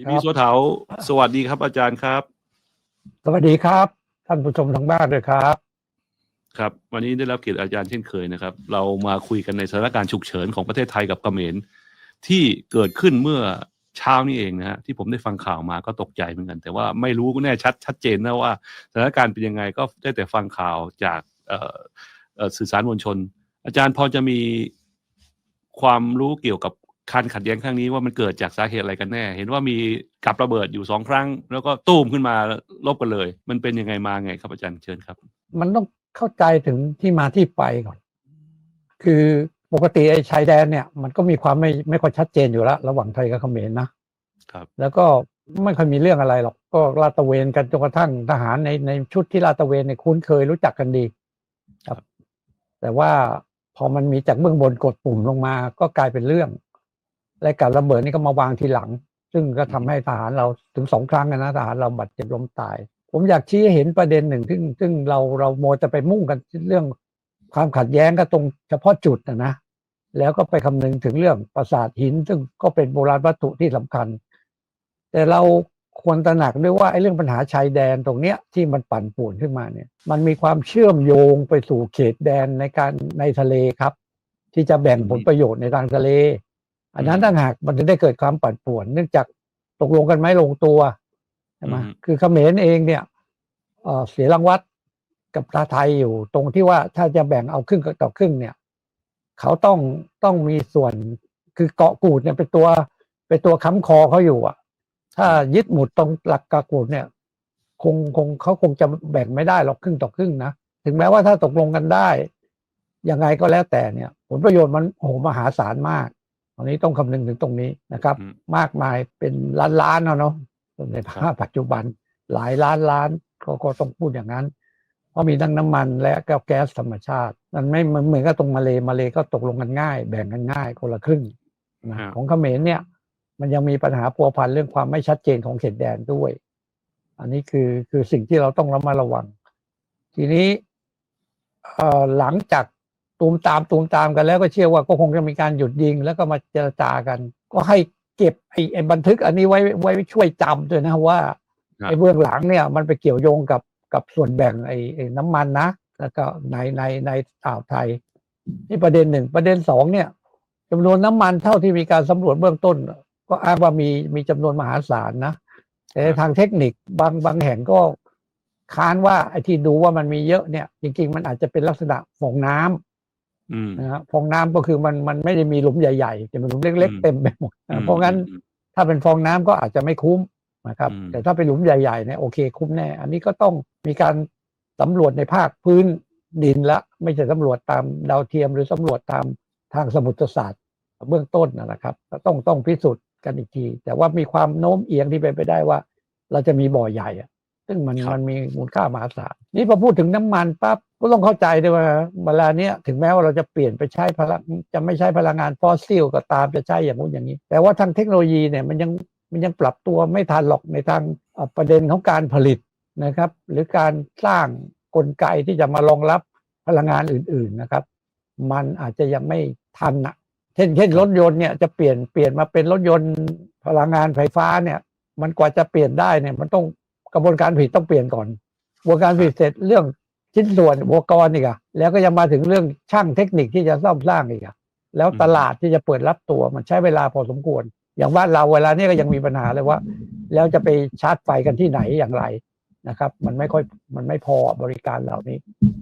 ยินดีสัวเถาสวัสดีครับอาจารย์ครับ สวัสดีครับ ท่านผู้ชมทางบ้านด้วยครับ ครับ วันนี้ได้รับเกียรติอาจารย์เช่นเคยนะครับ เรามาคุยกันในสถานการณ์ฉุกเฉินของประเทศไทยกับเขมรที่เกิดขึ้นเมื่อเช้านี้เองนะฮะที่ผมได้ฟังข่าวมาก็ตกใจเหมือนกัน แต่ว่าไม่รู้แน่ชัดชัดเจนนะว่าสถานการณ์เป็นยังไงก็ได้แต่ฟังข่าวจากเอ่อเอ่อสื่อสารมวลชน อาจารย์พอจะมีความรู้เกี่ยวกับ การขัดแย้งครั้งนี้ว่ามันเกิดจากสาเหตุอะไรกันแน่ เห็นว่ามีกับระเบิดอยู่สองครั้ง แล้วก็ตูมขึ้นมาลบกันเลย มันเป็นยังไงมาไงครับอาจารย์เชิญครับ มันต้องเข้าใจถึงที่มาที่ไปก่อน คือปกติไอ้ชายแดนเนี่ย มันก็มีความไม่ไม่ค่อยชัดเจนอยู่แล้ว ระหว่างไทยกับเขมรนะครับ แล้วก็ไม่ค่อยมีเรื่องอะไรหรอก ก็ลาดตระเวนกันจนกระทั่งทหารในในชุดที่ลาดตระเวนเนี่ยคุ้นเคยรู้จักกันดี ครับ แต่ว่าพอมันมีจากเบื้องบนกดปุ่มลงมา ก็กลายเป็นเรื่อง และการระเบิดนี่ก็มาวางทีหลัง ซึ่งก็ทำให้ทหารเราถึงสองครั้งนะทหารเราบาดเจ็บล้มตาย ผมอยากชี้ให้เห็นประเด็นหนึ่ง ซึ่งซึ่งเราเราโมจะไปมุ่งกันเรื่องความขัดแย้งก็ตรงเฉพาะจุดนะนะแล้วก็ไปคำนึงถึงเรื่องปราสาทหิน ซึ่งก็เป็นโบราณวัตถุที่สำคัญ แต่เราควรตระหนักด้วยว่าไอ้เรื่องปัญหาชายแดนตรงเนี้ยที่มันปั่นป่วนขึ้นมาเนี่ย มันมีความเชื่อมโยงไปสู่เขตแดนในการในทะเลครับ ที่จะแบ่งผลประโยชน์ในทางทะเล อันนั้นต่างหากมันถึงได้เกิดความปั่นป่วน เนื่องจากตกลงกันไม่ลงตัวใช่ไหมอืมคือเขมรเองเนี่ยเอ่อเสียรางวัดกับตาไทยอยู่ ตรงที่ว่าถ้าจะแบ่งเอาครึ่งต่อครึ่งเนี่ย เขาต้องต้องมีส่วนคือเกาะกูดเนี่ยเป็นตัวเป็นตัวค้ำคอเขาอยู่อะ ถ้ายึดหมุดตรงหลักกากูดเนี่ย คงคงเขาคงจะแบ่งไม่ได้หรอกครึ่งต่อครึ่งนะถึงแม้ว่าถ้าตกลงกันได้ยังไงก็แล้วแต่เนี่ย ผลประโยชน์มันโอ้โหมหาศาลมากต อนนี้ต้องคำนึงถึงตรงนี้นะครับอืมมากมายเป็นล้านล้านๆเนาะเนาะในภาพปัจจุบันหลายล้านล้านก็ก็ต้องพูดอย่างนั้น เพราะมีทั้งน้ำมันและก็แก๊สธรรมชาติ มันไม่มันเหมือนกับตรงมาเลมาเลก็ตกลงกันง่าย แบ่งกันง่ายคนละครึ่งนะฮะของเขมรเนี่ย มันยังมีปัญหาพัวพันเรื่องความไม่ชัดเจนของเขตแดนด้วย อันนี้คือคือสิ่งที่เราต้องระมัดระวัง ทีนี้เอ่อหลังจาก ตูมตามตูมตามกันแล้วก็เชื่อว่าก็คงจะมีการหยุดยิงแล้วก็มาเจรจากัน ก็ให้เก็บไอ้ไอ้บันทึก อันนี้ไว้ไว้ช่วยจำด้วยนะว่าครับไอ้เบื้องหลังเนี่ยมันไปเกี่ยวโยงกับกับส่วนแบ่งไอ้ไอ้น้ำมันนะ แล้วก็ในในในอ่าวไทยนี่ประเด็นหนึ่งประเด็นสองเนี่ยจำนวนน้ำมันเท่าที่มีการสำรวจเบื้องต้น ก็อ้างว่ามีมีจำนวนมหาศาลนะแต่ทางเทคนิคบางบางแห่งก็ค้านว่าไอ้ที่ดูว่ามันมีเยอะเนี่ย จริง ๆ มันอาจจะเป็นลักษณะฟองน้ำอืม นะฮะฟองน้ำก็คือมันมันไม่ได้มีหลุมใหญ่ๆแต่เป็นหลุมเล็กอืมๆเต็มไปหมดอืมนะเพราะงั้นอืมถ้าเป็นฟองน้ำก็อาจจะไม่คุ้มนะครับอืมแต่ถ้าเป็นหลุมใหญ่ๆเนี่ยโอเคคุ้มแน่ อันนี้ก็ต้องมีการสำรวจในภาคพื้นดินละ ไม่ใช่สำรวจตามดาวเทียมหรือสำรวจตามทางสมุทรศาสตร์เบื้องต้นนะนะครับก็ต้องต้องพิสูจน์กันอีกที แต่ว่ามีความโน้มเอียงที่เป็นไปได้ว่า เราจะมีบ่อใหญ่อะซึ่งมันครับมันมีมูลค่ามหาศาลนี่พอพูดถึงน้ำมันปั๊บ ก็ต้องเข้าใจด้วยว่าเวลาเนี้ยถึงแม้ว่าเราจะเปลี่ยนไปใช้พลังจะไม่ใช้พลังงานฟอสซิลก็ตามจะใช้อย่างนู้นอย่างนี้ แต่ว่าทางเทคโนโลยีเนี่ยมันยังมันยังปรับตัวไม่ทันหรอกในทางประเด็นของการผลิตนะครับ หรือการสร้างกลไกที่จะมารองรับพลังงานอื่น ๆนะครับ มันอาจจะยังไม่ทันนะเช่นเช่นรถยนต์เนี่ยจะเปลี่ยนเปลี่ยนมาเป็นรถยนต์พลังงานไฟฟ้าเนี่ย มันกว่าจะเปลี่ยนได้เนี่ยมันต้องกระบวนการผลิตต้องเปลี่ยนก่อนกระบวนการผลิตเสร็จเรื่อง ชิ้นส่วนอุปกรณ์อีกอะแล้วก็ยังมาถึงเรื่องช่างเทคนิคที่จะซ่อมสร้างอีกอะแล้วตลาดที่จะเปิดรับตัวมันใช้เวลาพอสมควร อย่างบ้านเราเวลานี้ก็ยังมีปัญหาเลยว่า แล้วจะไปชาร์จไฟกันที่ไหนอย่างไรนะครับ มันไม่ค่อยมันไม่พอบริการเหล่านี้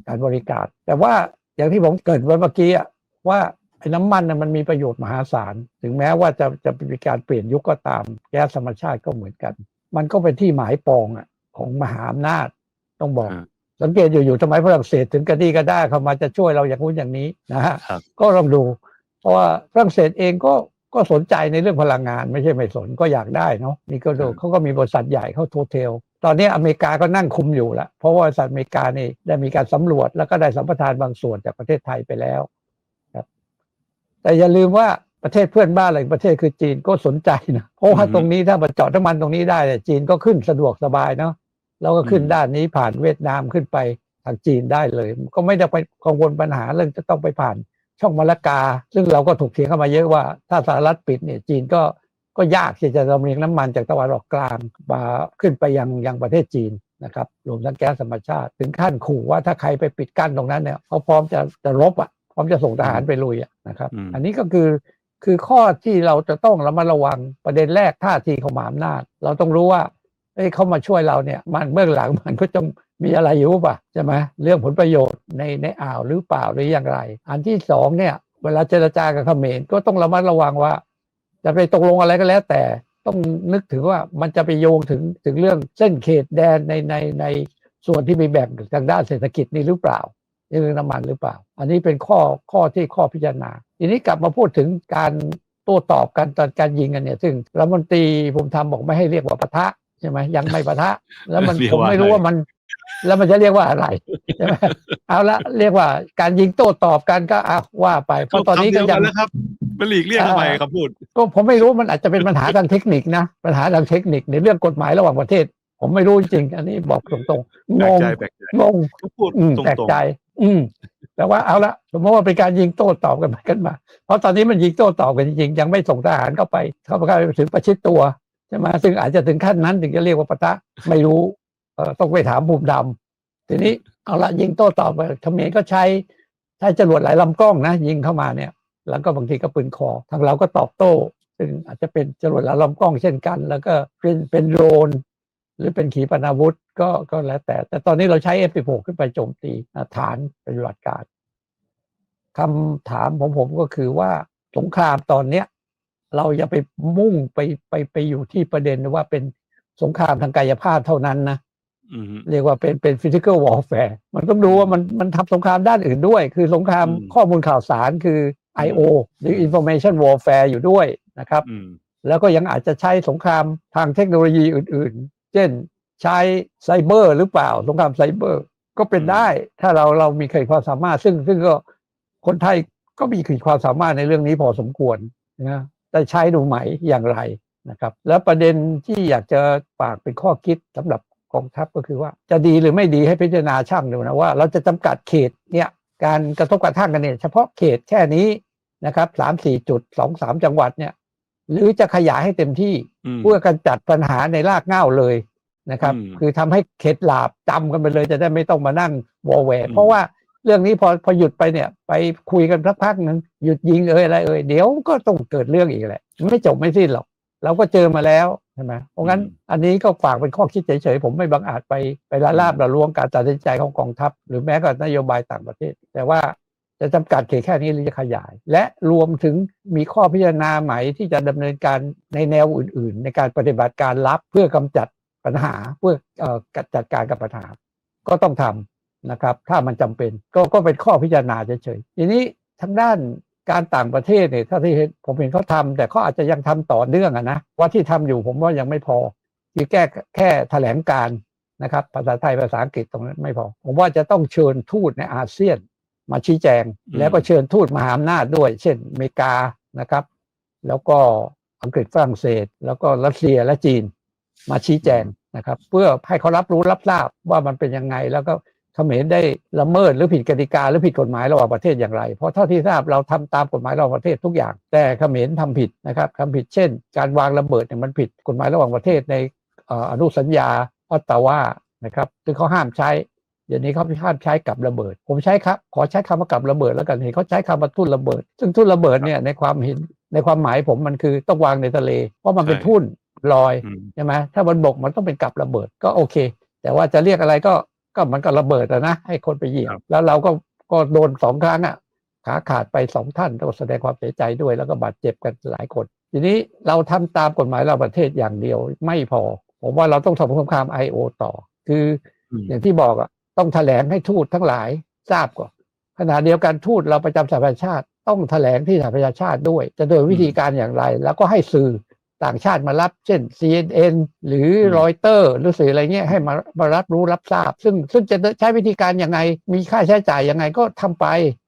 การบริการ แต่ว่าอย่างที่ผมเกิดไว้เมื่อกี้อะว่าไอ้น้ำมันน่ะมันมีประโยชน์มหาศาล ถึงแม้ว่าจะจะมีการเปลี่ยนยุคก็ตามแก๊สธรรมชาติก็เหมือนกัน มันก็เป็นที่หมายปองอะของมหาอำนาจต้องบอก สังเกตอยู่ๆทำไมฝรั่งเศสถึงกระดีกระด้าเข้ามาจะช่วยเราอย่างนู้นอย่างนี้นะฮะครับก็ลองดู เพราะว่าฝรั่งเศสเองก็ก็สนใจในเรื่องพลังงานไม่ใช่ไม่สนก็อยากได้เนาะนี่ก็ดูครับเขาก็มีบริษัทใหญ่เขาโทเทล ตอนนี้อเมริกาก็นั่งคุมอยู่แล้วเพราะว่าบริษัทอเมริกานี่ได้มีการสำรวจแล้วก็ได้สัมปทานบางส่วนจากประเทศไทยไปแล้วครับ แต่อย่าลืมว่าประเทศเพื่อนบ้านอะไรประเทศคือจีนก็สนใจนะเพราะว่าอืมตรงนี้ถ้ามาเจาะน้ำมันตรงนี้ได้เนี่ยจีนก็ขึ้นสะดวกสบายเนาะ แล้วก็ขึ้นอืมด้านนี้ผ่านเวียดนามขึ้นไปทางจีนได้เลย ก็ไม่ได้ไปกังวลปัญหาเรื่องจะต้องไปผ่านช่องมะละกา ซึ่งเราก็ถกเถียงกันมาเยอะว่าถ้าสหรัฐปิดเนี่ยจีนก็ก็ยากที่จะลำเลียงน้ำมันจากตะวันออกกลางมาขึ้นไปยังยังประเทศจีนนะครับรวมทั้งแก๊สธรรมชาติ ถึงขั้นขู่ว่าถ้าใครไปปิดกั้นตรงนั้นเนี่ยเขาพร้อมจะจะรบอะพร้อมจะส่งทหารไปลุยอะนะครับอืมอันนี้ก็คือคือข้อที่เราจะต้องระมัดระวังประเด็นแรกท่าทีของมหาอำนาจ เราต้องรู้ว่า เอ้ยเขามาช่วยเราเนี่ย มันเบื้องหลังมันก็ต้องมีอะไรอยู่ป่ะใช่ไหมเรื่องผลประโยชน์ในในอ่าวหรือเปล่าหรืออย่างไร อันที่สองเนี่ย เวลาเจรจากับเขมรก็ต้องระมัดระวังว่า จะไปตกลงอะไรก็แล้ว แต่ต้องนึกถึงว่ามันจะไปโยงถึงถึงเรื่องเส้นเขตแดนในในในส่วนที่มีแบ่งทางด้านเศรษฐกิจนี่หรือเปล่าเรื่องน้ำมันหรือเปล่า อันนี้เป็นข้อข้อที่ข้อพิจารณา ทีนี้กลับมาพูดถึงการโต้ตอบกันตอนการยิงกันเนี่ย ซึ่งรัฐมนตรีภูมิธรรมบอกไม่ให้เรียกว่าปะทะ ใช่ไหมยังไม่ปะทะ แล้วมันเรียกผมว่าไม่รู้อะไรว่ามัน แล้วมันจะเรียกว่าอะไรใช่ไหมเอาละเรียกว่าการยิงโต้ตอบกันก็อะว่าไปเพราะตอนนี้ก็คำเดียวยักังนแล้วครับเป็นหลีกเลี่ยงทำไมครับพูด ก็ผมไม่รู้มันอาจจะเป็นปัญหาทางเทคนิคนะปัญหาทางเทคนิคในเรื่องกฎหมายระหว่างประเทศ ผมไม่รู้จริงๆอันนี้บอกตรงๆแปงลกงใจแปลกใจงงเขาพูดอืมตรงแปลกๆใจ อืมแต่ว่าเอาละสมมติว่าเป็นการยิงโต้ตอบกันไปกันมา เพราะตอนนี้มันยิงโต้ตอบกันจริงๆยังไม่ส่งทหารเข้าไป เข้าไปถึงประชิดตัว ใช่ไหมซึ่งอาจจะถึงขั้นนั้นถึงจะเรียกว่าปะทะไม่รู้เอต้องไปถามภูมิดำทีนี้เอาละยิงโต้ตอบไปเขมรก็ใช้ใช้จรวดหลายลำกล้องนะ ยิงเข้ามาเนี่ย แล้วก็บางทีก็ปืนคอ ทางเราก็ตอบโต้ ซึ่งอาจจะเป็นจรวดหลายลำกล้องเช่นกัน แล้วก็เป็นเป็นโดรนหรือเป็นขีปนาวุธก็ก็แล้วแต่ แต่ตอนนี้เราใช้ F16 ขึ้นไปโจมตีฐานปฏิบัติการคำถามของผมก็คือว่าสงครามตอนเนี้ย เราอย่าไปมุ่งไปไปไปอยู่ที่ประเด็นว่าเป็นสงครามทางกายภาพเท่านั้นนะอืมเรียกว่าเป็นเป็น physical warfare มันต้องดูว่ามันมันทำสงครามด้านอื่นด้วย คือสงครามอืมข้อมูลข่าวสารคือ I.O. หรือ information warfare อยู่ด้วยนะครับอืมแล้วก็ยังอาจจะใช้สงครามทางเทคโนโลยีอื่น ๆ เช่นใช้ไซเบอร์หรือเปล่า สงครามไซเบอร์ ก็เป็นได้ ถ้าเราเรามีขีดความสามารถ ซึ่งซึ่งก็คนไทยก็มีขีดความสามารถในเรื่องนี้พอสมควรนะ แต่ใช้ดูไหมอย่างไรนะครับ แล้วประเด็นที่อยากจะฝากเป็นข้อคิดสำหรับกองทัพก็คือว่าจะดีหรือไม่ดีให้พิจารณาช่างดูนะว่า เราจะจำกัดเขตเนี่ยการกระทบกระทั่งกันเนี่ยเฉพาะเขตแค่นี้นะครับสามสี่จุดสองสามจังหวัดเนี่ย หรือจะขยายให้เต็มที่อืมเพื่อกำจัดปัญหาในรากเหง้าเลยนะครับอืมคือทำให้เข็ดหลาบจำกันไปเลยจะได้ไม่ต้องมานั่งวอแวอืมเพราะว่า เรื่องนี้พอพอหยุดไปเนี่ย ไปคุยกันสักพักหนึ่งหยุดยิงเอ่ยอะไรเอ่ยเดี๋ยวก็ต้องเกิดเรื่องอีกแหละมันไม่จบไม่สิ้นหรอกเราก็เจอมาแล้วใช่ไหมเพราะงั้นอันนี้ก็ฝากเป็นข้อคิดเฉยๆผมไม่บังอาจไปไปละลาบละล้วงการตัดสินใจของกองทัพ หรือแม้กระทั่งนโยบายต่างประเทศ แต่ว่าจะจำกัดเขตแค่นี้หรือจะขยาย และรวมถึงมีข้อพิจารณาใหม่ที่จะดำเนินการในแนวอื่น ๆ ในการปฏิบัติการรับเพื่อกำจัดปัญหาเพื่อเอ่อจัดการกับปัญหา ก็ต้องทำ นะครับ ถ้ามันจำเป็นก็ก็เป็นข้อพิจารณาเฉยๆทีนี้ทางด้านการต่างประเทศเนี่ยถ้าที่เห็นผมเห็นเขาทำแต่เขาอาจจะยังทำต่อเนื่องอะนะว่าที่ทำอยู่ผมว่ายังไม่พอคือแก้แค่แถลงการนะครับ ภาษาไทยภาษาอังกฤษตรงนั้นไม่พอ ผมว่าจะต้องเชิญทูตในอาเซียนมาชี้แจงอืมแล้วก็เชิญทูตมหาอำนาจด้วย เช่นอเมริกานะครับ แล้วก็อังกฤษฝรั่งเศส แล้วก็รัสเซียและจีนมาชี้แจงนะครับ เพื่อให้เขารับรู้รับทราบว่ามันเป็นยังไงแล้วก็ เขมรได้ละเมิดหรือผิดกติกาหรือผิดกฎหมายระหว่างประเทศอย่างไร เพราะเท่าที่ทราบเราทำตามกฎหมายระหว่างประเทศทุกอย่าง แต่เขมรทำผิดนะครับทำผิดเช่น การวางระเบิดเนี่ยมันผิดกฎหมายระหว่างประเทศในอนุสัญญาออตตาวานะครับซึ่งเขาห้ามใช้เดี๋ยวนี้เขาห้ามใช้กับระเบิด ผมใช้ครับขอใช้คำว่ากับระเบิดแล้วกันเห็นเขาใช้คำว่าทุ่นระเบิด ซึ่งทุ่นระเบิดเนี่ยในความเห็นในความหมายผมมันคือต้องวางในทะเล เพราะมันเป็นทุ่นลอยใช่ไหมถ้าบนบกมันต้องเป็นกับระเบิดก็โอเค แต่ว่าจะเรียกอะไรก็ ก็มันก็ระเบิดอะนะให้คนไปเหยียบแล้วเราก็ก็โดนสองครั้งอะขาขาดไปสองท่านต้องแสดงความเสียใจด้วยแล้วก็บาดเจ็บกันหลายคน ทีนี้เราทำตามกฎหมายเราประเทศอย่างเดียวไม่พอ ผมว่าเราต้องทำสงคราม I.O. ต่อ คืออืมอย่างที่บอกอะต้องแถลงให้ทูตทั้งหลายทราบก่อนขณะเดียวกันทูตเราประจำสหประชาชาติ ต้องแถลงที่สหประชาชาติด้วย จะโดยวิธีการอย่างไร แล้วก็ให้สื่อ ต่างชาติมารับ เช่น CNN หรืออืมรอยเตอร์หรือสื่ออะไรเงี้ยให้มามารับรู้รับทราบ ซึ่งซึ่งจะใช้วิธีการยังไง มีค่าใช้จ่ายยังไงก็ทำไป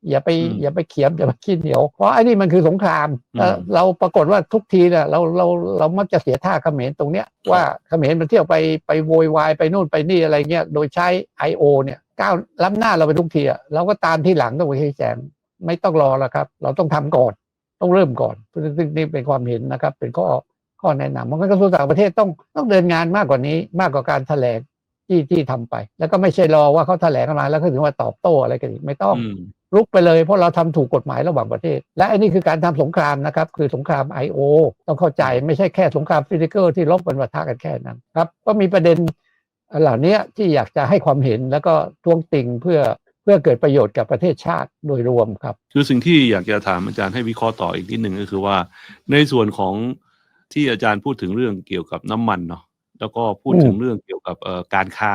อย่าไปอืมอย่าไปเขียมอย่าไปขี้เหนียว เพราะไอ้นี่มันคือสงครามอืมเอ่อเราปรากฏว่าทุกทีเนี่ยเราเราเรามักจะเสียท่าเขมรตรงเนี้ยว่าเขมรมันเที่ยวไปไปโวยวายไปนู่นไปนี่อะไรเงี้ยโดยใช้ I.O. เนี่ยก้าวล้ำหน้าเราไปทุกทีอะเราก็ตามที่หลังต้องไปชี้แจงไม่ต้องรอแล้วครับ เราต้องทำก่อนต้องเริ่มก่อนซึ่งซึ่งนี่เป็นความเห็นนะครับ เป็นข้อ ข้อแนะนำมันก็กระทรวงต่างประเทศต้องต้องเดินงานมากกว่านี้มากกว่าการแถลงที่ที่ทำไป แล้วก็ไม่ใช่รอว่าเขาแถลงกันมาแล้วก็ถึงว่าตอบโต้อะไรกันอีกไม่ต้องอืมลุกไปเลย เพราะเราทำถูกกฎหมายระหว่างประเทศ และอันนี้คือการทำสงครามนะครับ คือสงคราม I.O. ต้องเข้าใจไม่ใช่แค่สงครามฟิสิกอลที่ลบกันปะทะกันแค่นั้นครับ ก็มีประเด็นเหล่านี้ที่อยากจะให้ความเห็นแล้วก็ท้วงติงเพื่อเพื่อเกิดประโยชน์กับประเทศชาติโดยรวมครับ คือสิ่งที่อยากจะถามอาจารย์ให้วิเคราะห์ต่ออีกนิดหนึ่งก็คือว่า ในส่วนของ ที่อาจารย์พูดถึงเรื่องเกี่ยวกับน้ำมันเนาะแล้วก็พูดถึงเรื่องเกี่ยวกับเอ่อการค้า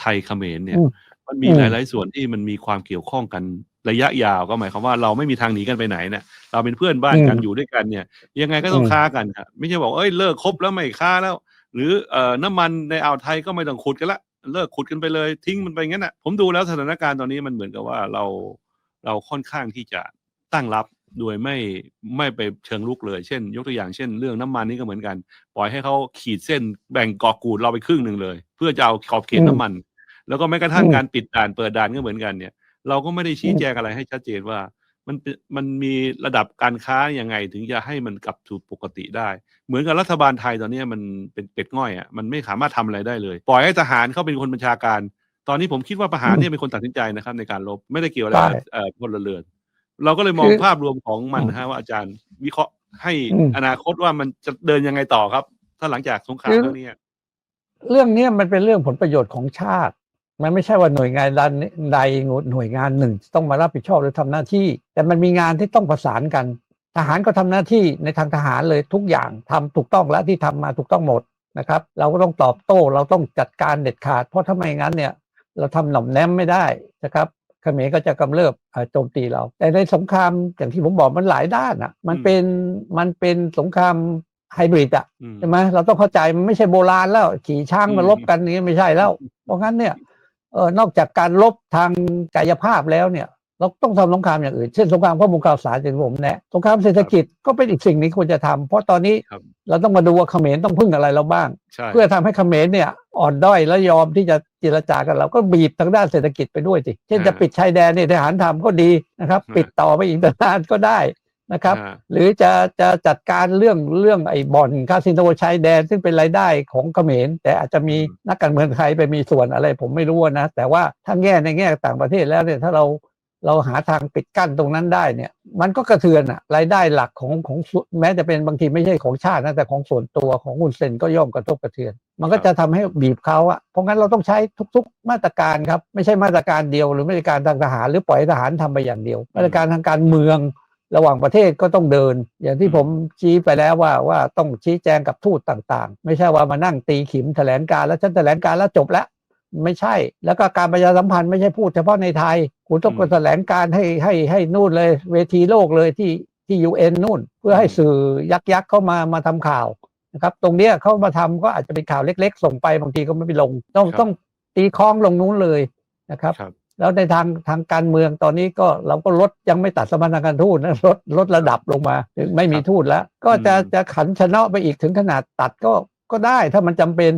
ไทยเขมรเนี่ยอืมมันมีอืมหลาย ๆ ส่วนที่มันมีความเกี่ยวข้องกันระยะยาวก็หมายความว่าเราไม่มีทางหนีกันไปไหนเนี่ยเราเป็นเพื่อนบ้านกันอยู่ด้วยกันเนี่ย ยังไงก็ต้องอืมค้ากันครับไม่ใช่บอกเอ้ยเลิกคบแล้วไม่ค้าแล้ว หรือเอ่อน้ำมันในอ่าวไทยก็ไม่ต้องขุดกันละเลิกขุดกันไปเลย ทิ้งมันไปงั้นอะผมดูแล้วสถานการณ์ตอนนี้มันเหมือนกับว่าเราเราค่อนข้างที่จะตั้งรับ โดยไม่ไม่ไปเชิงลุกเลย เช่น ยกตัวอย่างเช่น เรื่องน้ำมันนี่ก็เหมือนกัน ปล่อยให้เขาขีดเส้นแบ่งเกาะกูดเราไปครึ่งหนึ่งเลย เพื่อจะเอาขอบเขตอืมน้ำมัน แล้วก็แม้กระทั่งอืมการปิดด่านเปิดด่านก็เหมือนกันเนี่ย เราก็ไม่ได้ชี้อืมแจงอะไรให้ชัดเจนว่ามันเป็นมันมีระดับการค้ายังไงถึงจะให้มันกลับสู่ปกติได้ เหมือนกับรัฐบาลไทยตอนนี้มันเป็นเป็ดง่อยอะมันไม่สามารถทำอะไรได้เลย ปล่อยให้ทหารเขาเป็นคนบัญชาการ ตอนนี้ผมคิดว่าทหารเนี่ยเป็นคนตัดสินใจนะครับในการลบไม่ได้เกี่ยวอะไรกับใช่เอ่อพลเรือน เราก็เลยมองคือภาพรวมของมันอืมนะฮะว่าอาจารย์ วิเคราะห์ให้อืมอนาคตว่ามันจะเดินยังไงต่อครับ ถ้าหลังจากสงครามคือครั้งนี้เรื่องเนี้ยมันเป็นเรื่องผลประโยชน์ของชาติ มันไม่ใช่ว่าหน่วยงานใดใดหน่วยงานหนึ่งต้องมารับผิดชอบหรือทำหน้าที่ แต่มันมีงานที่ต้องประสานกัน ทหารก็ทำหน้าที่ในทางทหารเลยทุกอย่างทำถูกต้องและที่ทำมาถูกต้องหมดนะครับ เราก็ต้องตอบโต้ เราต้องจัดการเด็ดขาด เพราะถ้าไม่งั้นเนี่ย เราทำหน่อมแนมไม่ได้นะครับ เขมรก็จะกำเริบเอ่อโจมตีเรา แต่ในสงครามอย่างที่ผมบอกมันหลายด้านอะ มันเป็นมันเป็นสงครามไฮบริดอะอืมใช่ไหมเราต้องเข้าใจมันไม่ใช่โบราณแล้ว ขี่ช้างอืมมาลบกันนี้ไม่ใช่แล้ว เพราะงั้นเนี่ยเออนอกจากการลบทางกายภาพแล้วเนี่ย เราต้องทำสงครามอย่างอื่น เช่นสงครามข้อมูลข่าวสารอย่างที่ผมแนะสงครามเศรษฐกิจก็เป็นอีกสิ่งหนี้ควรจะทำเพราะตอนนี้ครับเราต้องมาดูว่าเขมรต้องพึ่งอะไรเราบ้างใช่เพื่อทำให้เขมรเนี่ยอ่อนด้อยและยอมที่จะเจรจากันเราก็บีบทางด้านเศรษฐกิจไปด้วยสิเช่นจะปิดชายแดนเนี่ยทหารทำก็ดีนะครับ ปิดต่อไปอีกนานก็ได้นะครับอ่าหรือจะจะจัดการเรื่องเรื่องไอ้บ่อนคาสิโนชายแดนซึ่งเป็นรายได้ของเขมร แต่อาจจะมีอืมนักการเมืองไทยไปมีส่วนอะไร ผมไม่รู้นะ แต่ว่าถ้าแง่ในแง่ต่างประเทศแล้วเนี่ยถ้าเรา เราหาทางปิดกั้นตรงนั้นได้เนี่ย มันก็กระเทือนอะรายได้หลักของของแม้จะเป็นบางทีไม่ใช่ของชาตินะแต่ของส่วนตัวของคุณเซนก็ย่อมกระทบกระเทือน มันก็จะทำให้บีบเขาอะเพราะงั้นเราต้องใช้ทุก ๆ มาตรการครับ ไม่ใช่มาตรการเดียวหรือมาตรการทางทหารหรือปล่อยทหารทำไปอย่างเดียว มาตรการทางการเมืองระหว่างประเทศก็ต้องเดิน อย่างที่ผมชี้ไปแล้วว่าว่าต้องชี้แจงกับทูตต่าง ๆ ไม่ใช่ว่ามานั่งตีขิมแถลงการแล้วฉันแถลงการแล้วจบแล้ว ไม่ใช่ แล้วก็การประชาสัมพันธ์ไม่ใช่พูดเฉพาะในไทย คุณต้องอืมไปแถลงการให้ให้ให้นู่นเลย เวทีโลกเลยที่ที่ยูเอ็นนู่น เพื่อให้สื่อยักษ์ยักษ์เข้ามามาทำข่าวนะครับ ตรงเนี้ยเขามาทำก็อาจจะเป็นข่าวเล็ก ๆ ส่งไปบางทีก็ไม่ไปลง ต้องครับต้องตีคล้องลงนู้นเลยนะครับครับแล้วในทางทางการเมืองตอนนี้ก็เราก็ลดยังไม่ตัดสมรรถการทูตนะลดลดระดับลงมาถึงไม่มีทูตแล้ว ก็จะอืมจะขันชนะไปอีกถึงขนาดตัดก็ก็ได้ถ้ามันจำเป็น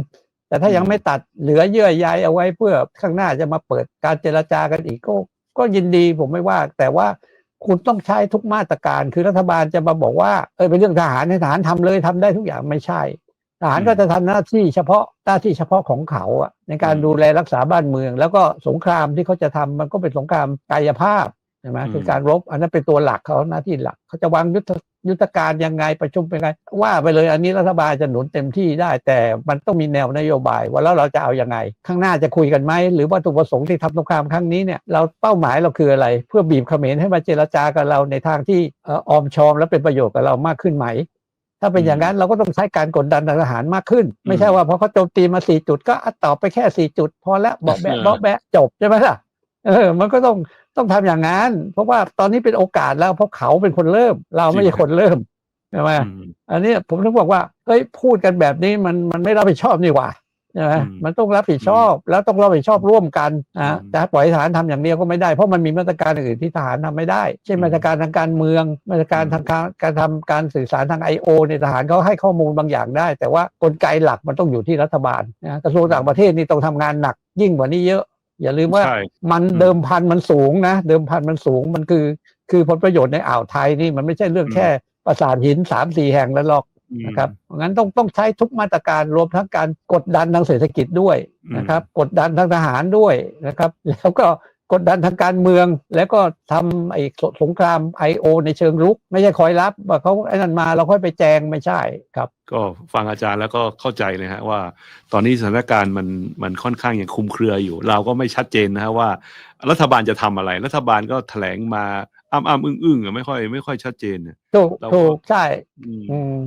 แต่ถ้ายังอืมไม่ตัดเหลือเยื่อใยเอาไว้เพื่อข้างหน้าจะมาเปิดการเจรจากันอีกก็ก็ยินดีผมไม่ว่า แต่ว่าคุณต้องใช้ทุกมาตรการคือรัฐบาลจะมาบอกว่าเออเป็นเรื่องทหารให้ทหารทำเลยทำได้ทุกอย่างไม่ใช่ ทหารก็จะทำหน้าที่เฉพาะหน้าที่เฉพาะของเขาอะในการอืมดูแลรักษาบ้านเมือง แล้วก็สงครามที่เขาจะทำมันก็เป็นสงครามกายภาพใช่ไหมอืมคือการรบอันนั้นเป็นตัวหลักเขาหน้าที่หลักเขาจะวางยุทธ ยุทธการยังไงประชุมเป็นไง ว่าไปเลยอันนี้รัฐบาลจะหนุนเต็มที่ได้ แต่มันต้องมีแนวนโยบาย ว่าแล้วเราจะเอาอยัางไง ข้างหน้าจะคุยกันไหมหรือว่าวัตถุประสงค์ที่ทำสงครามครั้งนี้เนี่ยเราเป้าหมายเราคืออะไร เพื่อบีบเขมรให้มาเจรจากับเราในทางที่เอ่อออมชอมและเป็นประโยชน์กับเรามากขึ้นไหมถ้าเป็นอย่างนั้นเราก็ต้องใช้การกดดันทางทหารมากขึ้น ไม่ใช่ว่าพอเขาโจมตีมาสี่จุดก็อะตอบไปแค่สี่จุด พอแล้วเบาะแบะเบาะแบะจบใช่ไหมล่ะเออมันก็ต้อง ต้องทำอย่างนั้น เพราะว่าตอนนี้เป็นโอกาสแล้วเพราะเขาเป็นคนเริ่ม เราไม่ใช่คนเริ่มใช่ไหมอืมอันนี้ผมถึงบอกว่าเฮ้ยพูดกันแบบนี้มันมันไม่รับผิดชอบนี่หว่าใช่ไหมอืมมันต้องรับผิดชอบแล้วต้องรับผิดชอบร่วมกันอืนะมแต่ปล่อยให้ทหารทำอย่างเดียวก็ไม่ได้เพราะมันมีมาตรการอื่นที่ทหารทำไม่ได้ เช่นอืมมาตรการทางการเมือง มาตรการอืมทางการการทำการสื่อสารทางไอโอเนี่ยทหารเขาให้ข้อมูลบางอย่างได้ แต่ว่ากลไกหลักมันต้องอยู่ที่รัฐบาลนะกระทรวงต่างประเทศนี่ต้องทำงานหนักยิ่งกว่านี้เยอะ อย่าลืมว่าใช่มันอืมเดิมพันมันสูงนะ เดิมพันมันสูงมันคือ คือผลประโยชน์ในอ่าวไทยนี่มันไม่ใช่เรื่องอืมแค่ปราสาทหินสามสี่แห่งแล้วหรอกอืมนะครับเพราะงั้นต้องต้องใช้ทุกมาตรการรวมทั้งการกดดันทางเศรษฐกิจด้วยนะครับ กดดันทางทหารด้วยนะครับ แล้วก็ กดดันทางการเมือง แล้วก็ทำไอ้สสงคราม I.O. ในเชิงรุก ไม่ใช่คอยรับว่าเขาไอ้นั่นมาเราค่อยไปแจงไม่ใช่ครับ ก็ฟังอาจารย์แล้วก็เข้าใจเลยฮะว่า ตอนนี้สถานการณ์มันมันค่อนข้างยังคลุมเครืออยู่ เราก็ไม่ชัดเจนนะฮะว่า รัฐบาลจะทำอะไร รัฐบาลก็แถลงมาอ้ำอ้ำอึ้งอึ้งๆอะไม่ค่อยไม่ค่อยชัดเจนเนี่ยถูกเราก็ถูกใช่ อืมอืม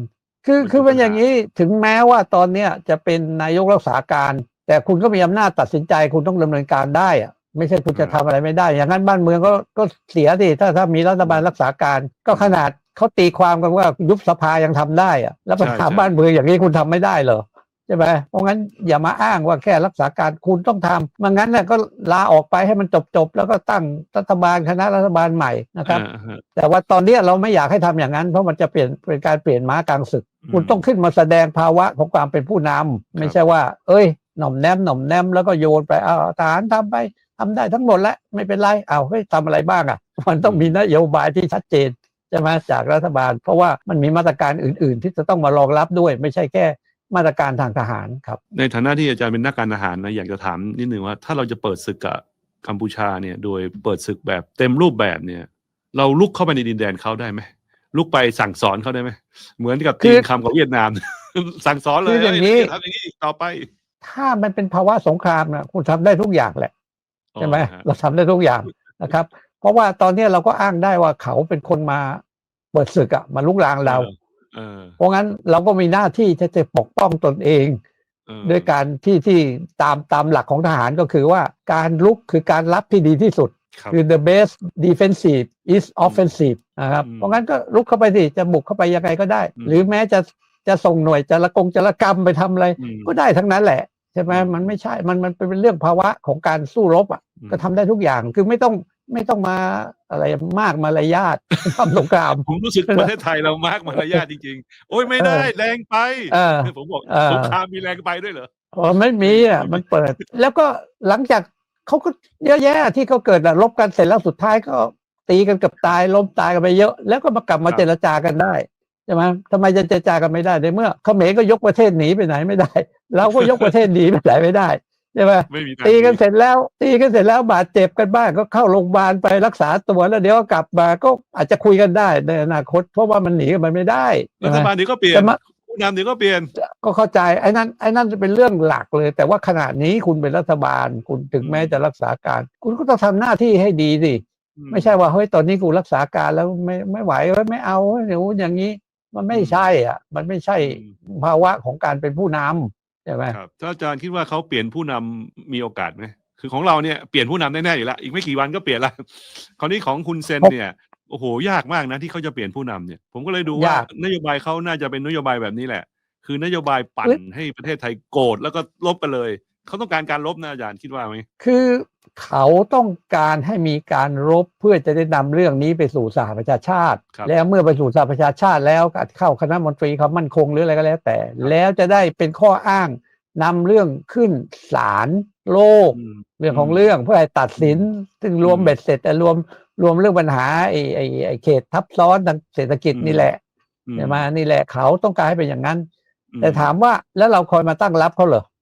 คือมันคือเป็นเป็นอย่างปัญหานี้ถึงแม้ว่าตอนเนี้ยจะเป็นนายกรักษาการ แต่คุณก็มีอำนาจตัดสินใจคุณต้องดำเนินการได้อะ ไม่ใช่คุณจะทำอะไรไม่ได้ อย่างนั้นบ้านเมืองก็ก็เสียสิถ้าถ้ามีรัฐบาลรักษาการ ก็ขนาดเขาตีความกันว่ายุบสภายังทำได้อะแล้วปัญหาบ้านเมืองอย่างนี้คุณทำไม่ได้เหรอใช่ไหมเพราะงั้นอย่ามาอ้างว่าแค่รักษาการคุณต้องทำไมันงั้นเนี่ยก็ลาออกไปให้มันจบๆแล้วก็ตั้งรัฐบาลคณะรัฐบาลใหม่นะครับอ่าฮะแต่ว่าตอนเนี้ยเราไม่อยากให้ทำอย่างนั้น เพราะมันจะเปลี่ยนเป็นการเปลี่ยนม้ากลางศึกอืมคุณต้องขึ้นมาแสดงภาวะของความเป็นผู้นำไม่ใช่ว่า เอ้ยหน่อมแนมหน่อมแนมแล้วก็โยนไปเอาทหารทำไป ทำได้ทั้งหมดแล้วไม่เป็นไรเอาเฮ้ยทำอะไรบ้างอะ มันต้องมีนโยบายที่ชัดเจนใช่ไหมจากรัฐบาล เพราะว่ามันมีมาตรการอื่น ๆ ที่จะต้องมารองรับด้วย ไม่ใช่แค่มาตรการทางทหารครับ ในฐานะที่อาจารย์เป็นนักการทหารนะอยากจะถามนิดนึงว่าถ้าเราจะเปิดศึกกับกัมพูชาเนี่ยโดยเปิดศึกแบบเต็มรูปแบบเนี่ย เราลุกเข้าไปในดินแดนเขาได้ไหมลุกไปสั่งสอนเขาได้ไหมเหมือนกับคืตีอนคำของเวียดนาม สั่งสอนเลยคืออย่างนี้นี้ทำอย่างนี้อีกต่อไป ถ้ามันเป็นภาวะสงครามนะคุณทำได้ทุกอย่างแหละ ใช่ไหมอ๋อฮะเราทำได้ทุกอย่างนะครับ เพราะว่าตอนเนี้ยเราก็อ้างได้ว่าเขาเป็นคนมาเปิดศึกอะมาลุกลางเราเออเพราะงั้นเราก็มีหน้าที่ที่จะปกป้องตนเองเออด้วยการที่ที่ตามตามหลักของทหารก็คือว่าการลุกคือการรับที่ดีที่สุดครับคือ the best defensive is offensive นะครับอืมเพราะงั้นก็ลุกเข้าไปสิจะบุกเข้าไปยังไงก็ได้อืมหรือแม้จะจะส่งหน่วยจะละกงจะละกรรมไปทำอะไรอืมก็ได้ทั้งนั้นแหละ ใช่ไหมอืมมันไม่ใช่มันมันเป็นเรื่องภาวะของการสู้รบอะอืม ก็ทำได้ทุกอย่างคือไม่ต้องไม่ต้องมาอะไรมากมารยาททำสงครามผมรู้สึกประเทศไทยเรามากมารยาทจริง ๆ โอ้ยไม่ได้เออแรงไปเออผมบอกเออสงครามมีแรงไปด้วยเหรออ๋อไม่มีอะมันเปิด แล้วก็หลังจากเขาก็เยอะแยะที่เขาเกิดอะลบกันเสร็จแล้วสุดท้ายก็ตีกันเกับตายล้มตายกันไปเยอะ แล้วก็มากลับมาครับเจรจากันได้ใช่ไหมทำไมจะเจรจากันไม่ได้ในเมื่อเขมรก็ยกประเทศหนีไปไหนไม่ได้ เราก็ยกประเทศหนีไปไหนไม่ได้ ใช่ไหมไม่มีทางตีกันหเสร็จแล้ว ตีกันเสร็จแล้วบาดเจ็บกันบ้างก็เข้าโรงพยาบาลไปรักษาตัวแล้วเดี๋ยวก็กลับมาก็อาจจะคุยกันได้ในอนาคต เพราะว่ามันหนีกันไปไม่ได้รัใช่ฐไหมบาลเดี๋ยวก็เปลี่ยนแต่มาผู้นำเดี๋ยวก็เปลี่ยนก็เข้าใจไอ้นั่นไอ้นั่นจะเป็นเรื่องหลักเลย แต่ว่าขณะนี้คุณเป็นรัฐบาล คุณถึงแม้จะรักษาการ คุณก็ต้องทำหน้าที่ให้ดีสิไม่ใช่ว่าเฮ้ยตอนนี้กูรักษาการแล้วไม่ไม่ไหวเว้ยไม่เอาเดี๋ยวอย่างนี้มันไม่ใช่อะ มันไม่ใช่อืมภาวะของการเป็นผู้นำ ใช่ไหมครับถ้าอาจารย์คิดว่าเขาเปลี่ยนผู้นำมีโอกาสไหมคือของเราเนี่ยเปลี่ยนผู้นำแน่ๆอยู่แล้วอีกไม่กี่วันก็เปลี่ยนละคราวนี้ของคุณเซนเนี่ยโอ้โหยากมากนะที่เขาจะเปลี่ยนผู้นำเนี่ย ผมก็เลยดูว่ายากนโยบายเขาน่าจะเป็นนโยบายแบบนี้แหละ คือนโยบายปั่นเอ้ยให้ประเทศไทยโกรธแล้วก็ลบกันเลย เขาต้องการการลบนะอาจารย์คิดว่าไหมคือเขาต้องการให้มีการรบเพื่อจะได้นำเรื่องนี้ไปสู่สหประชาชาติครับแล้วเมื่อไปสู่สหประชาชาติแล้วก็เข้าคณะมนตรีความมั่นคงหรืออะไรก็แล้วแต่ แล้วจะได้เป็นข้ออ้างนำเรื่องขึ้นศาลโลกอืมเรื่องของเรื่องเพื่อให้ตัดสิน ซึ่งรวมอืมเบ็ดเสร็จแต่รวมรวมเรื่องปัญหาไอ้ไอ้ไอ้เขตทับซ้อนทางเศรษฐกิจอืมนี่แหละอืใช่ไหมนี่แหละเขาต้องการให้เป็นอย่างนั้นอืแต่ถามว่าแล้วเราคอยมาตั้งรับเขาเหรออื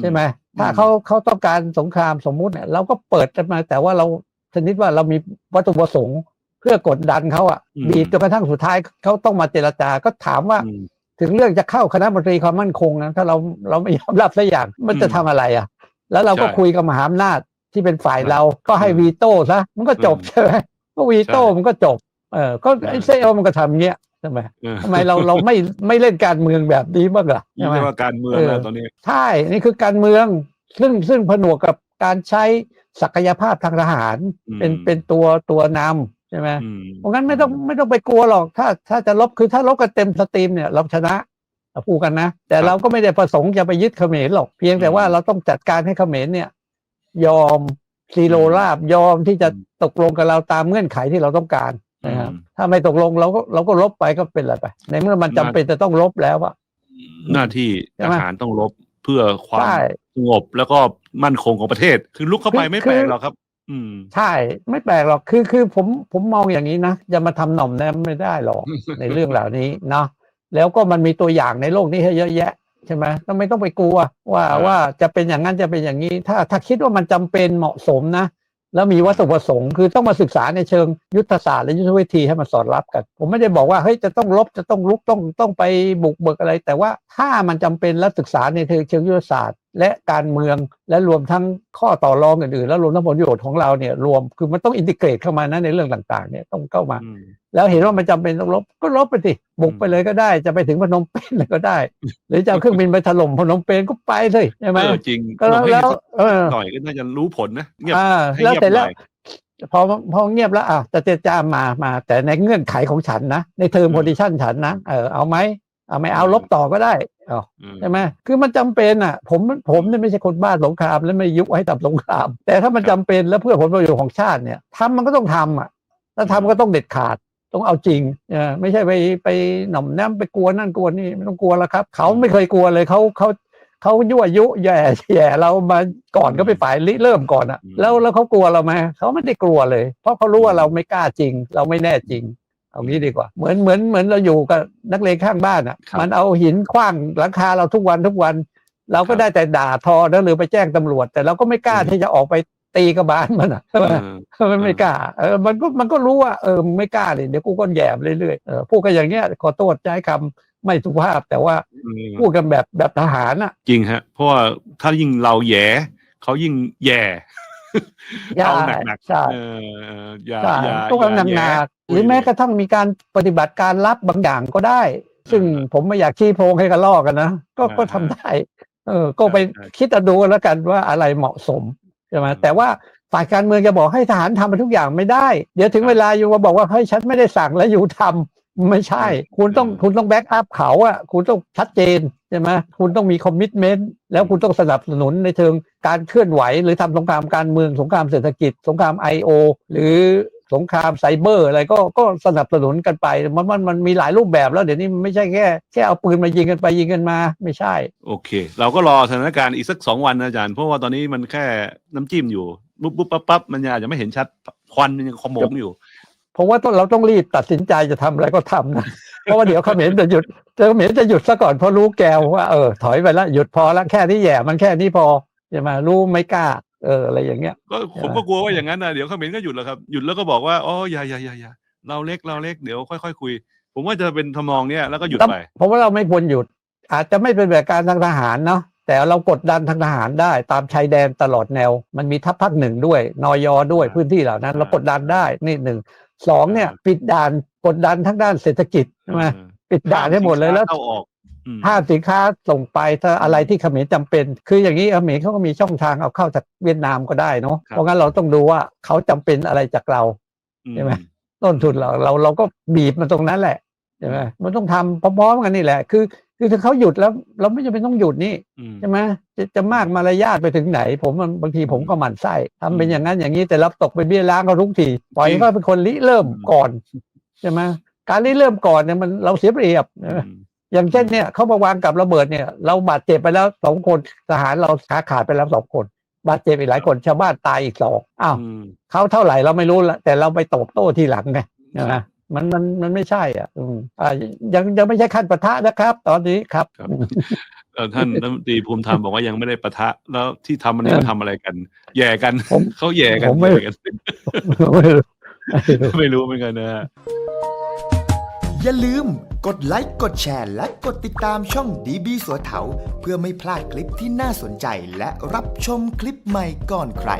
ใช่ไหมถ้าอืมเขาเขาต้องการสงครามสมมุติเนี่ยเราก็เปิดกันมา แต่ว่าเราชนิดว่าเรามีวัตถุประสงค์ เพื่อกดดันเขาอะบีบจนกระทั่งสุดท้ายเขาต้องมาเจรจาก็ถามว่าอืมถึงเรื่องจะเข้าคณะมนตรีความมั่นคงนะถ้าเราเราไม่ยอมรับสักอย่างมันจะอืมทำอะไรอะ แล้วเราก็ใช่คุยกับมหาอำนาจที่เป็นฝ่ายครับเราก็ให้อืมวีโต้ซะมันก็จบอืมใช่ไหมก็วีโต้ใช่มันก็จบเออก็ไอ้อืมเซลมันก็ทำเงี้ย ใช่ไหมเออทำไมเราเราไม่ไม่เล่นการเมืองแบบนี้บ้างล่ะนี่ใช่ไหมเรียกว่าการเมืองเออแล้วตอนนี้ใช่นี่คือการเมืองซึ่งซึ่งผนวกกับการใช้ศักยภาพทางทหารอืมเป็นเป็นตัวตัวนำใช่ไหมอืมเพราะงั้นไม่ต้องไม่ต้องไปกลัวหรอกถ้าถ้าจะลบคือถ้าลบกันเต็มสตรีมเนี่ยเราชนะเราพูดกันนะ แต่เราก็ไม่ได้ประสงค์จะไปยึดเขมรหรอกเพียงแต่ว่าเราต้องจัดการให้เขมรเนี่ย ยอมซีโรราบยอมที่จะตกลงกับเราตามเงื่อนไขที่เราต้องการ นะครับอืมถ้าไม่ตกลงเราก็เราก็ลบไปก็เป็นอะไรไป ในเมื่อมันจำเป็นจะต้องลบแล้วอะหน้าที่ใช่ทไหมหารต้องรบเพื่อความใช่สงบแล้วก็มั่นคงของประเทศ คือลุกเข้าไปคือไม่แปลกคือหรอกครับ อืม ใช่ ไม่แปลกหรอกคือคือผมผมมองอย่างนี้นะจะมาทำหน่อมแนมไม่ได้หรอกในเรื่องเหล่านี้เนาะแล้วก็มันมีตัวอย่างในโลกนี้ให้เยอะแยะใช่ไหมต้องไม่ต้องไปกลัว ว่าครับว่าจะเป็นอย่างนั้นจะเป็นอย่างนี้ ถ้าถ้าคิดว่ามันจำเป็นเหมาะสมนะ แล้วมีวัตถุประสงค์คือต้องมาศึกษาในเชิงยุทธศาสตร์และยุทธวิธีให้มันสอดรับกัน ผมไม่ได้บอกว่าเฮ้ยจะต้องลบจะต้องลุกต้องต้องไปบุกเบิกอะไร แต่ว่าถ้ามันจำเป็นและศึกษาในเชิงยุทธศาสตร์ และการเมืองและรวมทั้งข้อต่อรองอื่นๆ แล้วรวมทั้งผลประโยชน์ของเราเนี่ยรวมคือมันต้องอินทิเกรตเข้ามานะในเรื่องต่างๆ เนี่ยต้องเข้ามาอืมแล้วเห็นว่ามันจำเป็นต้องลบก็ลบไปสิบุกไปเลยก็ได้ จะไปถึงพนมเปญเลยก็ได้ หรือจะเอาเครื่องบินไปถล่มพนมเปญก็ไปเลยใช่ไหมเออจริงก็แล้วลองให้แล้วสักเออหน่อยก็น่าจะรู้ผลนะเงียบอ่าให้แล้วเงียบเสร็จหแล้น่วอยพอพอเงียบแล้วอะจะเจรจามามา แต่ในเงื่อนไขของฉันนะในเทอมอืมโพซิชันฉันนะเออเอาไหมเอาไม่เอาอืมลบต่อก็ได้เอาอืม ใช่ไหมคือมันจำเป็นอะ ผมผมเนี่ยไม่ใช่คนบ้าสงคราม และไม่ยุให้ทำสงคราม แต่ถ้ามันจำเป็นแล้วเพื่อผลประโยชน์ของชาติเนี่ยทำมันก็ต้องทำอะถ้าทำก็ต้องเด็ดขาดต้องเอาจริงเออไม่ใช่ไปไปหน่อมแนมไปกลัวนั่นกลัวนี่ไม่ต้องกลัวแล้วครับ เขาไม่เคยกลัวเลยเขาเขาเขายั่วยุแย่แย่เรามาก่อนก็ไปฝ่ายริเริ่มก่อนอะแล้วแล้วเขากลัวเราไหมเขาไม่ได้กลัวเลย เพราะเขารู้ว่าเราไม่กล้าจริง เราไม่แน่จริง เอางี้ดีกว่า เหมือนเหมือนเหมือนเราอยู่กับนักเลงข้างบ้านอะ ครับ มันเอาหินคว้างหลังคาเราทุกวันทุกวัน เราก็ครับได้แต่ด่าทอแล้วหรือไปแจ้งตำรวจ แต่เราก็ไม่กล้าอืมที่จะออกไปตีกระบาลมันอะใช่ไหม เออ มันไม่กล้า เออ มันก็มันก็รู้ว่า เออมึงไม่กล้าเลยเดี๋ยวกูก็แย่มเรื่อยๆ เออ พูดกันอย่างเงี้ยขอโทษใช้คำไม่สุภาพ แต่ว่าอืมพูดกันแบบแบบทหารอะ จริงฮะ เพราะว่าถ้ายิ่งเราแหย่เขายิ่งแหย่อย่า เอาหนักใช่ๆเออเอออย่าใช่อย่าต้องการหนักอย่าหนัแย่กหรือแม้กระทั่งมีการปฏิบัติการลับบางอย่างก็ได้ ซึ่งเออผมไม่อยากชี้โพรงให้กันลอกกันนะก็อ่าก็ทำได้ เออ ก็ไปใช่ใช่คิดเอาดูกันแล้วกันว่าอะไรเหมาะสมใช่ไหมอืมแต่ว่าฝ่ายการเมืองจะบอกให้ทหารทำไปทุกอย่างไม่ได้ เดี๋ยวถึงครับเวลาอยู่มาบอกว่าเฮ้ยฉันไม่ได้สั่งแล้วอยู่ทำไม่ใช่ คุณต้องอืมคุณต้องแบ็กอัพเขาอะคุณต้องชัดเจนใช่ไหมคุณต้องมีคอมมิชเมนต์แล้วคุณต้องสนับสนุนในเชิงการเคลื่อนไหว หรือทำสงครามการเมืองสงครามเศรษฐกิจ สงคราม I.O. หรือสงครามไซเบอร์อะไรก็ก็สนับสนุนกันไป มันมันมันมีหลายรูปแบบแล้วเดี๋ยวนี้มันไม่ใช่แค่แค่เอาปืนมายิงกันไปยิงกันมาไม่ใช่ โอเค เราก็รอสถานการณ์อีกสักสองวันนะอาจารย์เพราะว่าตอนนี้มันแค่น้ำจิ้มอยู่ปุ๊บปุ๊บปั๊บปั๊บมันยังอาจจะไม่เห็นชัดควันมันยังขโมงอยู่ เพราะว่าต้องเราต้องรีบตัดสินใจจะทำอะไรก็ทำนะ เพราะว่าเดี๋ยวเขมรจะหยุดเขมรจะหยุดซะก่อนเพราะรู้แกวว่าเออถอยไปแล้วหยุดพอแล้วแค่นี้แย่มันแค่นี้พอใช่ไหมรู้ไม่กล้า เอออะไรอย่างเงี้ย ก็ผมก็กลัวว่าอย่างนั้นนะเดี๋ยวเขมรก็หยุดแล้วครับหยุดแล้วก็บอกว่าอ๋ออย่าอย่าอย่าอย่าเราเล็กเราเล็กเดี๋ยวค่อยๆคุย ผมว่าจะเป็นทำนองเนี้ยแล้วก็หยุดไปเพราะว่าเราไม่ควรหยุด อาจจะไม่เป็นแบบการทางทหารเนาะแต่เรากดดันทางทหารได้ตามชายแดนตลอดแนว มันมีทัพภาคหนึ่งด้วยนอยอด้วยอ่าพื้นที่เหล่านั้น เราอ่ากดดันได้นี่หนึ่ง สองเนี่ยอ่าปิดด่านกดดันทั้งด้านเศรษฐกิจใช่ไหมเออปิดด่านให้หมดเลยแล้วเข้าออกอืมห้ามสินค้าส่งไปถ้าอะไรที่เขมรจำเป็น คืออย่างนี้เขมรเขาก็มีช่องทางเอาเข้าจากเวียดนามก็ได้เนาะเพราะงั้นเราต้องดูว่าเขาจำเป็นอะไรจากเราใช่ไหมต้นทุนเราเราเราก็บีบมันตรงนั้นแหละใช่ไหมมันต้องทำพร้อมๆกันนี่แหละ คือคือถ้าเขาหยุดแล้ว เราไม่จำเป็นต้องหยุดนี่อืมใช่ไหมจะจะมากมารยาทไปถึงไหน ผมมันบางทีผมก็หมั่นไส้ทำเป็นอย่างนั้นอย่างนี้แต่รับตกเป็นเบี้ยล้างเขาทุกทีปล่อยให้เขาเป็นคนริเริ่มก่อนใช่ไหมการริเริ่มก่อนเนี่ยมันเราเสียเปรียบใช่ไหมอืมอย่างเช่นเนี่ยเขามาวางกับระเบิดเนี่ย เราบาดเจ็บไปแล้วสองคนทหารเราขาขาดไปแล้วสองคนบาดเจ็บอีกหลายคนชาวบ้านตายอีกสองอ้าวอืมเขาเท่าไหร่เราไม่รู้ละแต่เราไปตอบโต้ทีหลังไงนะ มันมันมันไม่ใช่ อะ อืมอ่ายังยังไม่ใช่ขั้นปะทะนะครับ ตอนนี้ครับครับเอ่อท่านรัฐมนตรีภูมิธรรมบอกว่ายังไม่ได้ปะทะ แล้วที่ทำมันนี้เออมันทำอะไรกัน แย่กันผมเขาแย่กันผมไม่ แย่กันไม่รู้ไม่รู้ ไม่รู้เหมือนกันนะฮะ อย่าลืมกดไลค์กดแชร์และกดติดตามช่องดีบีสัวเถาเพื่อไม่พลาดคลิปที่น่าสนใจและรับชมคลิปใหม่ก่อนใคร